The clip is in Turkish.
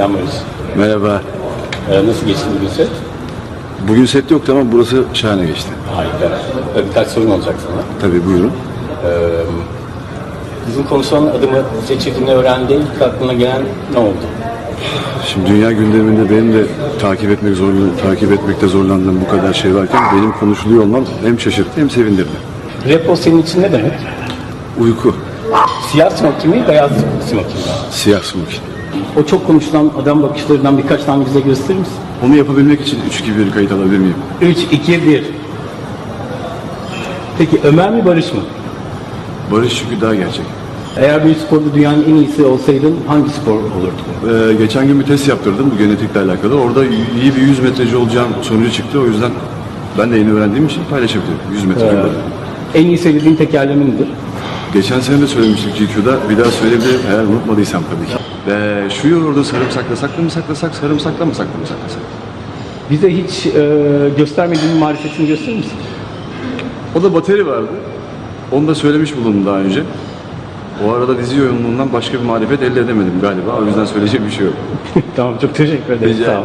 Selam Barış. Merhaba. Ee, nasıl geçti bugün set? Bugün set yoktu ama burası şahane geçti. Harika. Ee, birkaç sorun olacak sana. Tabii buyurun. Bizim konuşulan adımı seçildiğini öğrendiğin ilk aklına gelen ne oldu? Şimdi dünya gündeminde benim de takip etmek zorlu, takip etmekte zorlandığım bu kadar şey varken benim konuşuluyor olmam hem şaşırttı hem sevindirdi. Repo senin için ne demek? Uyku, Siyah smoking mi, beyaz smoking mi? siyah smoking. O çok konuşulan adam bakışlarından birkaç tane bize gösterir misin? Onu yapabilmek için 3-2-1 kayıt alabilir miyim? 3, 2, 1. Peki Ömer mi Barış mı? Barış çünkü daha gerçek. Eğer bir sporda dünyanın en iyisi olsaydın hangi spor olurdu? Ee, geçen gün bir test yaptırdım bu genetikle alakalı. Orada iyi bir 100 metreci olacağım sonucu çıktı. O yüzden ben de yeni öğrendiğim için paylaşabilirim. 100 metre. Ee, en iyi sevdiğin tekerleme nedir? Geçen sene de söylemiştik GQ'da. Bir daha söyleyebilirim eğer unutmadıysam tabii ki. Ve şu yoğurdu sarımsaklasak mı saklasak, sarımsaklamasak mı saklasak? Bize hiç e, göstermediğin marifetini gösterir misin? O da bateri vardı. Onu da söylemiş bulundum daha önce. O arada dizi yoğunluğundan başka bir marifet elde edemedim galiba. O yüzden söyleyecek bir şey yok. tamam çok teşekkür ederim. Rica ederim.